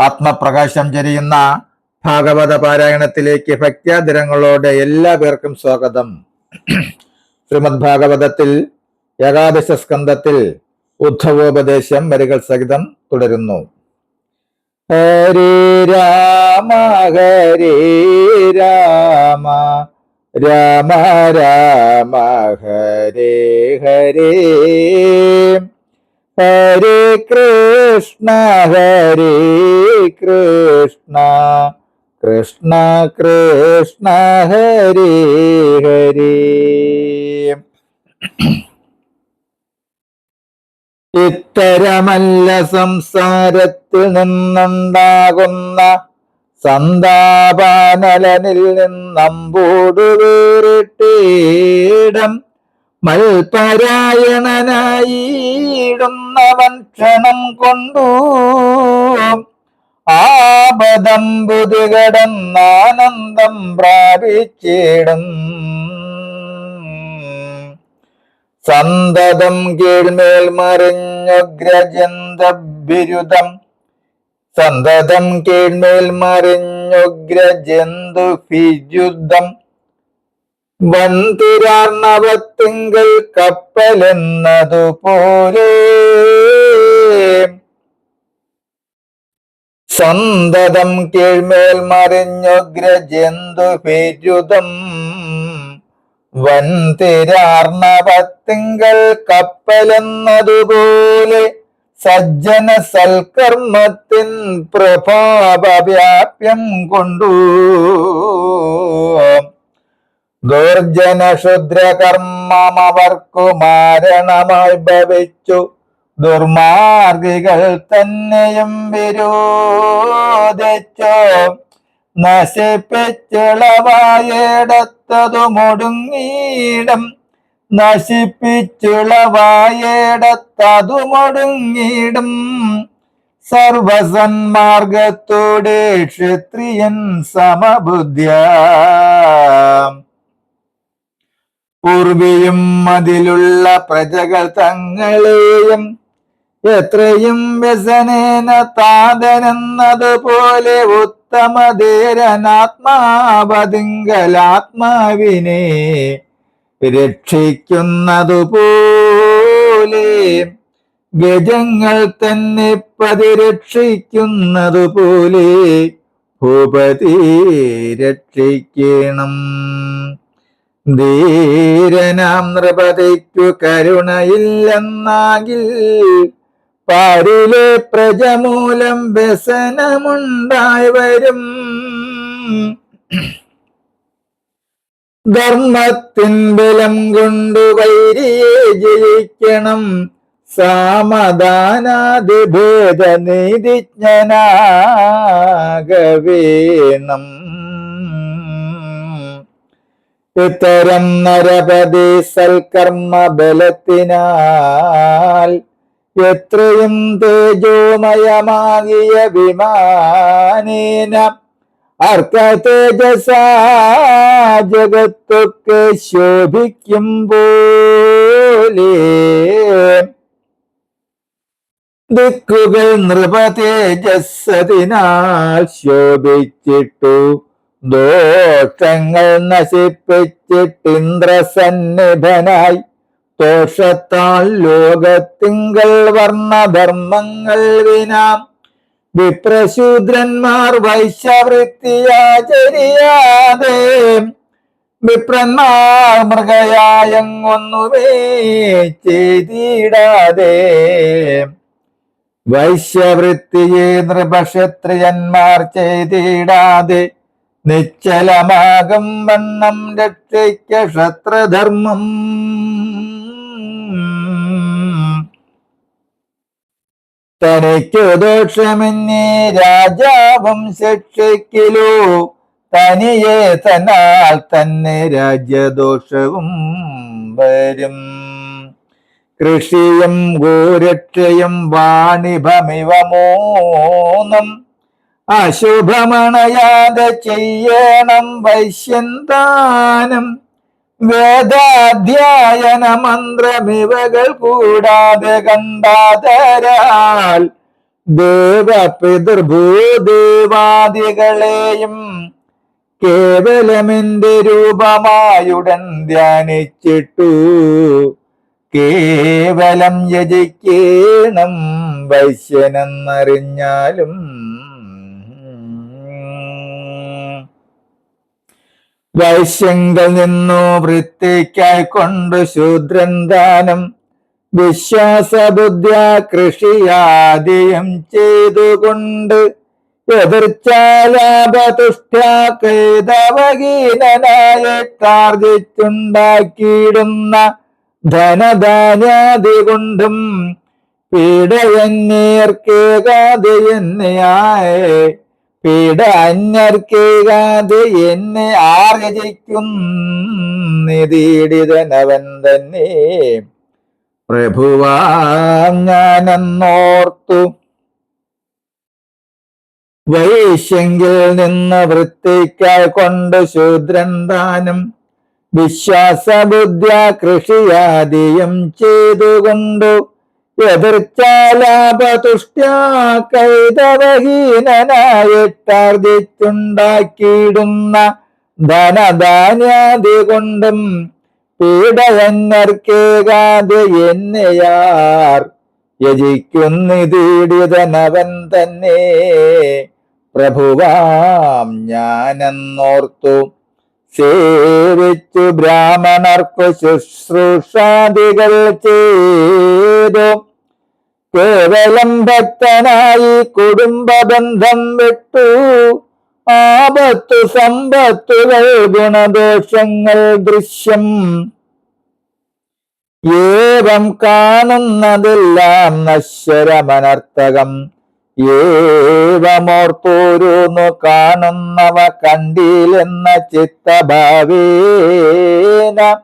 ആത്മപ്രകാശം ചരിയുന്ന ഭാഗവത പാരായണത്തിലേക്ക് ഭക്ത്യാതിരങ്ങളോടെ എല്ലാ പേർക്കും സ്വാഗതം. ശ്രീമദ് ഭാഗവതത്തിൽ ഏകാദശ സ്കന്ധത്തിൽ ഉദ്ധവോപദേശം വരികൾ സഹിതം തുടരുന്നു. ഹരേ രാമ ഹരേ രാമ രാമ രാമ ഹരേ ഹരേ. ഹരേ കൃഷ്ണ ഹരേ കൃഷ്ണ. കൃഷ്ണ കൃഷ്ണ ഹരേ ഹരേ. ഇത്തരമല്ല സംസാരത്തിൽ നിന്നുണ്ടാകുന്ന സന്താപാനലനിൽ നിന്നമ്പോടു വേറിട്ടേടം മൽപരായണനായിടുന്നവൻ ക്ഷണം കൊണ്ടു. ആപദംബുതി കടന്നാനന്ദം പ്രാപിച്ചിടും. സന്തതം കീഴ്മേൽ മറിഞ്ഞുഗ്രജന്തബിരുദം സന്തതം കീഴ്മേൽ മറിഞ്ഞുഗ്രജന്തു ഫിജുദ്ധം വന്തിരാർണവത്തിങ്കൽ കപ്പലെന്നതുപോലെ സന്തതം കീഴ്മേൽ മറിഞ്ഞുഗ്രജന്തു പേരുതം. വന്തിരാർണവത്തിങ്കൽ കപ്പലെന്നതുപോലെ സജ്ജന സൽക്കർമ്മത്തിൻ പ്രഭാവവ്യാപ്യം കൊണ്ടു. ദുർജന മരണമായി മാരണമായി ഭവിച്ചു. ദുർമാർഗികൾ തന്നെയും വിരോധിച്ചു. നശിപ്പിച്ചുളവായിടത്തതു മുടുങ്ങിയിടം. നശിപ്പിച്ചുളവായിടത്തതു മുടുങ്ങിയിടും. സർവസന്മാർഗത്തോടെ ക്ഷത്രിയൻ സമബുദ്ധ്യ പൂർവിയും അതിലുള്ള പ്രജകൾ തങ്ങളെയും എത്രയും വ്യസനേന താതനെന്നതുപോലെ ഉത്തമധീരനാത്മാവതിങ്കലാത്മാവിനെ രക്ഷിക്കുന്നതുപോലെ ഗജങ്ങൾ തന്നെ പ്രതിരക്ഷിക്കുന്നതുപോലെ ഭൂപതി രക്ഷിക്കണം. ധീരനാം നൃപതിക്കു കരുണയില്ലെന്നാകിൽ പാരിലെ പ്രജമൂലം വ്യസനമുണ്ടായി വരും. ധർമ്മത്തിൻ ബലം കൊണ്ട് വൈരിയെ ജയിക്കണം. സാമദാനാദിഭേദ നീതിജ്ഞനാകവേണം ഇത്തരം നരപതി സൽക്കർമ്മ ബലത്തിനാൽ എത്രയും തേജോമയമാകിയ വിമാനേന അർത്ഥ തേജസ ജഗത്തൊക്കെ ശോഭിക്കും പോലെ ദിക്കുകൾ നൃപ തേജസ്സതിനാൽ ശോഭിച്ചിട്ടു. ദോഷങ്ങൾ നശിപ്പിച്ചിട്ടിന്ദ്രസന്നിധനായി ദോഷത്താൽ ലോകത്തിങ്കൾ വർണധർമ്മങ്ങൾ വിനാം. വിപ്രശൂദ്രന്മാർ വൈശ്യവൃത്തിയാചരിയാതെ. വിപ്രന്മാർ മൃഗയായങ്ങൊന്നുമേ ചെയ്തിടാതെ വൈശ്യവൃത്തിയെ നൃപക്ഷത്രിയന്മാർ ചെയ്തിടാതെ. നിശ്ചലമാകും വണ്ണം രക്ഷിക്ക ക്ഷത്രധർമ്മം. തനിക്കു ദോഷമെന്നേ രാജാവും ശിക്ഷയ്ക്കിലോ. തനിയെ തന്നാൽ തന്നെ രാജ്യദോഷവും വരും. കൃഷിയും ഗോരക്ഷയും വാണിഭമിവ മൂന്നും അശുഭമണയാതെ ചെയ്യണം വൈശ്യന്താനം. വേദാധ്യായന മന്ത്രമിവകൾ കൂടാതെ കണ്ടാതരാൽ ദേവപിതൃഭൂദേവാദികളെയും കേവലമെന്റെ രൂപമായുടൻ ധ്യാനിച്ചിട്ടു. കേവലം യജിക്കേണം വൈശ്യനെന്നറിഞ്ഞാലും വൈശ്യങ്കൽ നിന്നു വൃത്തിക്കായി കൊണ്ട് ശൂദ്രൻ ദാനം വിശ്വാസബുദ്ധ്യ കൃഷിയാദിയും ചെയ്തുകൊണ്ട് എതിർച്ചാലാപതുഷ്ടാർജിച്ചുണ്ടാക്കിയിടുന്ന ധനധാന്യാദി കൊണ്ടും പീഡയന്യർക്കേകാതെ എന്നെയായ പീഡ അന്യർക്കേകാതെ എന്നെ ആർജിക്കുന്നവൻ തന്നെ പ്രഭുവാം വൈശ്യെങ്കിൽ നിന്ന് വൃത്തിക്കായി കൊണ്ട് ശൂദ്രൻ ദാനം വിശ്വാസബുദ്ധ്യ കൃഷിയാദിയും ചെയ്തുകൊണ്ടു. എതിർച്ചാലാപതുഷ്ട്യാകൈതവഹീനനായിട്ടാർജിച്ചുണ്ടാക്കിയിടുന്ന ധനധാന്യാദി കൊണ്ടും പീഡയന്നർക്കേകാതെ എന്നെയാർ യജിക്കുന്നിതീടിതനവൻ തന്നെ. പ്രഭുവാം ഞാനെന്നോർത്തു സേവിച്ചു ബ്രാഹ്മണർക്കു ശുശ്രൂഷാദികൾ ചെയ്തു. കേവലം ഭക്തനായി കുടുംബ ബന്ധം വിട്ടു. ആപത്തു സമ്പത്തുകൾ ഗുണദോഷങ്ങൾ ദൃശ്യം. ഏവം കാണുന്നതെല്ലാം നശ്വരമനർത്ഥകം ഏവമോർത്തോരോന്നു കാണുന്നവ കണ്ടില്ലെന്ന ചിത്തഭാവേന.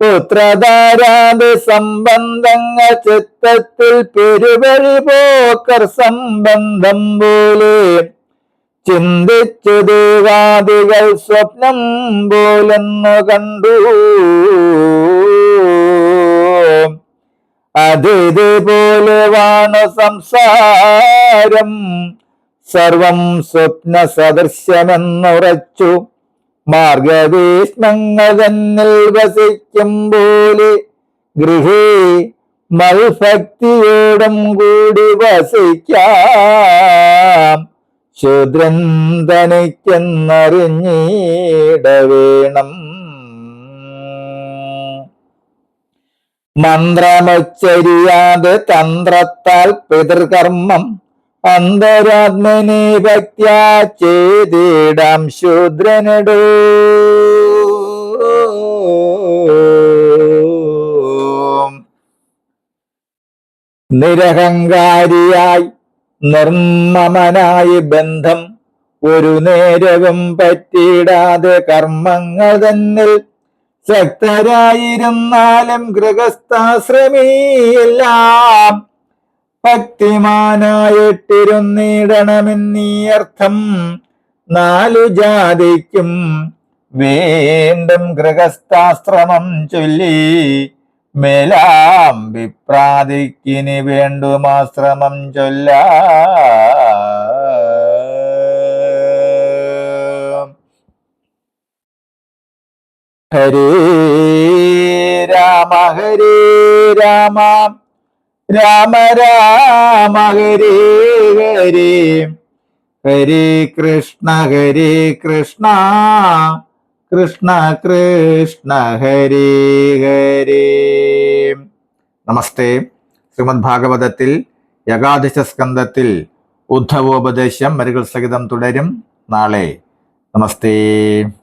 പുത്രധാരാത് സംബന്ധങ്ങൾ ചിത്തത്തിൽ പെരുവഴി പോക്കർ സംബന്ധം പോലെ ചിന്തിച്ചു ദേവാദികൾ സ്വപ്നം പോലെന്നു കണ്ടു. അതിതുപോലെ വാണു സംസാരം. സർവം സ്വപ്ന സദൃശ്യമെന്നുറച്ചു മാർഗവീഷ്ണങ്ങൾ തന്നിൽ വസിക്കും പോലെ ഗൃഹേ മൽഭക്തിയോടും കൂടി വസിക്കാം. ശൂദ്രൻ തനിക്കെന്നറിഞ്ഞിട വേണം മന്ത്രമുച്ചരിയാതെ തന്ത്രത്താൽ പിതൃകർമ്മം അന്തരാത്മനെ ഭക്യാ ചെയ്തിടാം ശൂദ്രനടോ. നിരഹങ്കാരിയായി നിർമ്മമനായി ബന്ധം ഒരു നേരവും പറ്റിയിടാതെ കർമ്മങ്ങൾ തന്നിൽ ശക്തരായിരുന്നാലും ഗൃഹസ്ഥാശ്രമിയെല്ലാം ഭക്തിമാനായിട്ടിരുന്നിടണമെന്നീ അർത്ഥം നാലു ജാതിക്കും വീണ്ടും ഗൃഹസ്ഥാശ്രമം ചൊല്ലി മേലാം വിപ്രാതിക്കിനി വേണ്ടുമാശ്രമം ചൊല്ല. ഹരേ രാമ ഹരേ രാമ. രാമ രാമ ഹരി ഹരി. ഹരി കൃഷ്ണ ഹരി കൃഷ്ണ. കൃഷ്ണ കൃഷ്ണ ഹരി ഹരി. നമസ്തേ. ശ്രീമദ് ഭാഗവതത്തിൽ ഏകാദശ സ്കന്ധത്തിൽ ഉദ്ധവോപദേശം മരുകൾ സഹിതം തുടരും നാളെ. നമസ്തേ.